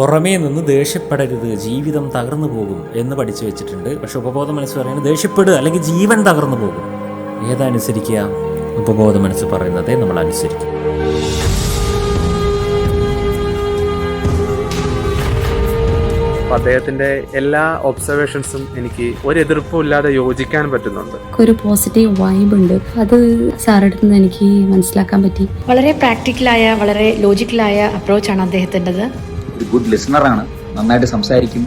പുറമേ നിന്ന് ദേഷ്യപ്പെടരുത് ജീവിതം തകർന്നു പോകും എന്ന് പഠിച്ചു വെച്ചിട്ടുണ്ട്. പക്ഷെ ഉപബോധ മനസ്സ് പറയുന്നത് ദേഷ്യപ്പെടുക അല്ലെങ്കിൽ ജീവൻ തകർന്നു പോകും. ഏതനുസരിക്കുക ഉപബോധ മനസ്സ് പറയുന്നതേ നമ്മൾ അനുസരിക്കും. അപ്പൊ അദ്ദേഹത്തിന്റെ എല്ലാ ഒബ്സർവേഷൻസും എനിക്ക് ഒരു എതിർപ്പും ഇല്ലാതെ യോജിക്കാൻ പറ്റുന്നുണ്ട്. ഒരു പോസിറ്റീവ് വൈബ് ഉണ്ട്. അത് സാറടുത്ത് നിന്ന് എനിക്ക് മനസ്സിലാക്കാൻ പറ്റി. വളരെ പ്രാക്ടിക്കലായ വളരെ ലോജിക്കലായ അപ്രോച്ചാണ് അദ്ദേഹത്തിന്റെത്. ഒരു ഗുഡ് ആണ്. നന്നായിട്ട് സംസാരിക്കും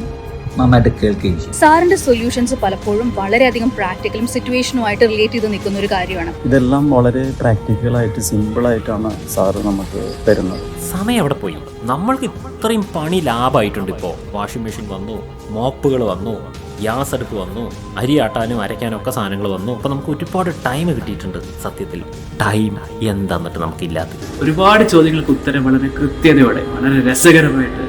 നന്നായിട്ട് കേൾക്കുകയും ചെയ്യും. സാറിന്റെ സൊല്യൂഷൻസ് പലപ്പോഴും വളരെയധികം പ്രാക്ടിക്കലും സിറ്റുവേഷനുമായിട്ട് റിലേറ്റ് ചെയ്ത് നിൽക്കുന്ന ഒരു കാര്യമാണ്. ഇതെല്ലാം വളരെ പ്രാക്ടിക്കൽ ആയിട്ട് സിമ്പിൾ ആയിട്ടാണ് സാറ് നമുക്ക് തരുന്നത്. സമയം എവിടെ പോയി? നമ്മൾക്ക് ഇത്രയും പണി ലാഭമായിട്ടുണ്ട് ഇപ്പോൾ വാഷിംഗ് മെഷീൻ വന്നു മോപ്പുകൾ വന്നു ഗ്യാസ് അടുപ്പ് വന്നു അരി ആട്ടാനും അരയ്ക്കാനും ഒക്കെ സാധനങ്ങൾ വന്നു. അപ്പോൾ നമുക്ക് ഒരുപാട് ടൈം കിട്ടിയിട്ടുണ്ട് സത്യത്തിൽ. ടൈം എന്താന്നിട്ട് നമുക്കില്ലാത്ത ഒരുപാട് ചോദ്യങ്ങൾക്ക് ഉത്തരം വളരെ കൃത്യതയോടെ വളരെ രസകരമായിട്ട്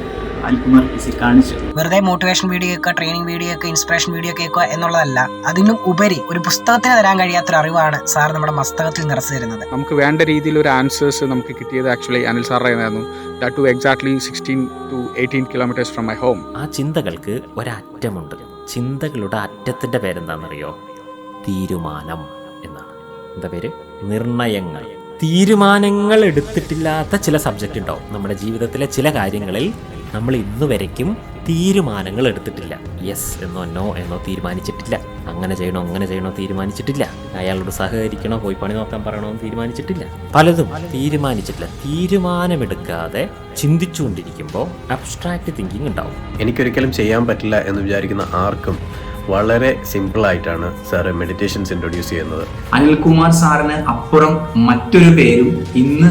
അൽകുമാർ ഇസി കാണിച്ചത് കാണിച്ചു. വെറുതെ മോട്ടിവേഷൻ വീഡിയോ കേൾക്കുക ട്രെയിനിങ് വീഡിയോ കേൾക്കുക ഇൻസ്പിറേഷൻ വീഡിയോ കേൾക്കുക എന്നുള്ളതല്ല അതിനും ഉപരി ഒരു പുസ്തകത്തിന് തരാൻ കഴിയാത്ത അറിവാണ് സാർ നമ്മുടെ മസ്തകത്തിൽ നിറച്ചു തരുന്നത്. നമുക്ക് വേണ്ട രീതിയിൽ ഒരു ആൻസേഴ്സ് നമുക്ക് കിട്ടിയത് actually Anil sir പറയുന്നതായിരുന്നു that to exactly sixteen to eighteen kilometres from my home ആ ചിന്തകൾക്ക് ഒരറ്റമുണ്ട്. ചിന്തകളുടെ അറ്റത്തിന്റെ പേരെന്താണെന്നറിയോ? തീരുമാനം എന്നാണ്. എന്താ പേര്? നിർണയങ്ങൾ. തീരുമാനങ്ങൾ എടുത്തിട്ടില്ലാത്ത ചില സബ്ജക്റ്റ് ഉണ്ടാവും നമ്മുടെ ജീവിതത്തിലെ ചില കാര്യങ്ങളിൽ നമ്മൾ ഇന്ന് വരയ്ക്കും തീരുമാനങ്ങൾ എടുത്തിട്ടില്ല. യെസ് എന്നോ നോ എന്നോ തീരുമാനിച്ചിട്ടില്ല. അങ്ങനെ ചെയ്യണോ അങ്ങനെ ചെയ്യണോ തീരുമാനിച്ചിട്ടില്ല. അയാളോട് സഹകരിക്കണോ പോയി പണി നോക്കാൻ പറയണോ എന്ന് തീരുമാനിച്ചിട്ടില്ല. പലതും തീരുമാനിച്ചിട്ടില്ല. തീരുമാനമെടുക്കാതെ ചിന്തിച്ചുകൊണ്ടിരിക്കുമ്പോൾ അബ്സ്ട്രാക്ട് തിങ്കിങ് ഉണ്ടാവും. എനിക്കൊരിക്കലും ചെയ്യാൻ പറ്റില്ല എന്ന് വിചാരിക്കുന്ന ആർക്കും വളരെ സിമ്പിൾ ആയിട്ടാണ് സാറ് മെഡിറ്റേഷൻസ് ഇൻട്രൊഡ്യൂസ് ചെയ്യുന്നത്. അനിൽകുമാർ സാറിന് അപ്പുറം മറ്റൊരു പേരും ഇന്ന്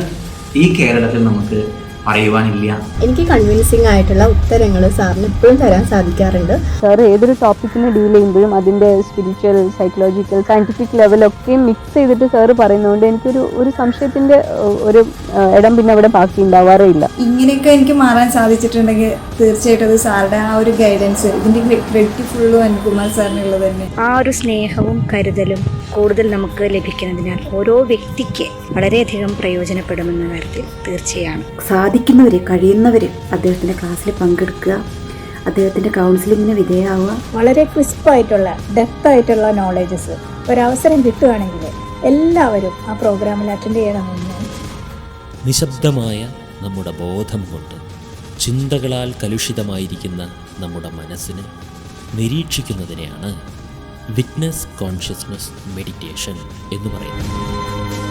ഈ കേരളത്തിൽ നമുക്ക് പറയുവാനില്ല. എനിക്ക് കൺവിൻസിങ് ആയിട്ടുള്ള ഉത്തരങ്ങൾ സാറിന് ഇപ്പോഴും തരാൻ സാധിക്കാറുണ്ട്. സാർ ഏതൊരു ടോപ്പിക്കിനെ ഡീൽ ചെയ്യുമ്പോഴും അതിന്റെ സ്പിരിച്വൽ സൈക്കോളജിക്കൽ സയന്റിഫിക് ലെവലൊക്കെ മിക്സ് ചെയ്തിട്ട് സാർ പറയുന്നതുകൊണ്ട് എനിക്കൊരു ഒരു സംശയത്തിന്റെ ഒരു ഇടം പിന്നെ അവിടെ ബാക്കി ഉണ്ടാവാറേ ഇല്ല. ഇങ്ങനെയൊക്കെ എനിക്ക് മാറാൻ സാധിച്ചിട്ടുണ്ടെങ്കിൽ തീർച്ചയായിട്ടും അത് സാറുടെ ആ ഒരു ഗൈഡൻസ് ഇതിന്റെ ക്രെഡിറ്റ് ഫുള്ളും അനുകുമാർ സാറിനുള്ളത് തന്നെ. ആ ഒരു സ്നേഹവും കരുതലും കൂടുതൽ നമുക്ക് ലഭിക്കുന്നതിനാൽ ഓരോ വ്യക്തിക്ക് വളരെയധികം പ്രയോജനപ്പെടുമെന്ന കാര്യത്തിൽ തീർച്ചയാണ്. സാധിക്കുന്നവർ കഴിയുന്നവർ അദ്ദേഹത്തിന്റെ ക്ലാസ്സിൽ പങ്കെടുക്കുക അദ്ദേഹത്തിന്റെ കൗൺസിലിങ്ങിന് വിധേയമാവുക വളരെ ക്രിസ്പ് ആയിട്ടുള്ള ഡെപ്ത് ആയിട്ടുള്ള നോളേജസ് ഒരവസരം കിട്ടുകയാണെങ്കിൽ എല്ലാവരും ആ പ്രോഗ്രാമിൽ അറ്റൻഡ് ചെയ്യണമെന്ന് നിശബ്ദമായ നമ്മുടെ ബോധം കൊണ്ട് ചിന്തകളാൽ കലുഷിതമായിരിക്കുന്ന നമ്മുടെ മനസ്സിനെ നിരീക്ഷിക്കുന്നതിനെയാണ് വിറ്റ്നസ് കോൺഷ്യസ്നസ് മെഡിറ്റേഷൻ എന്ന് പറയുന്നത്.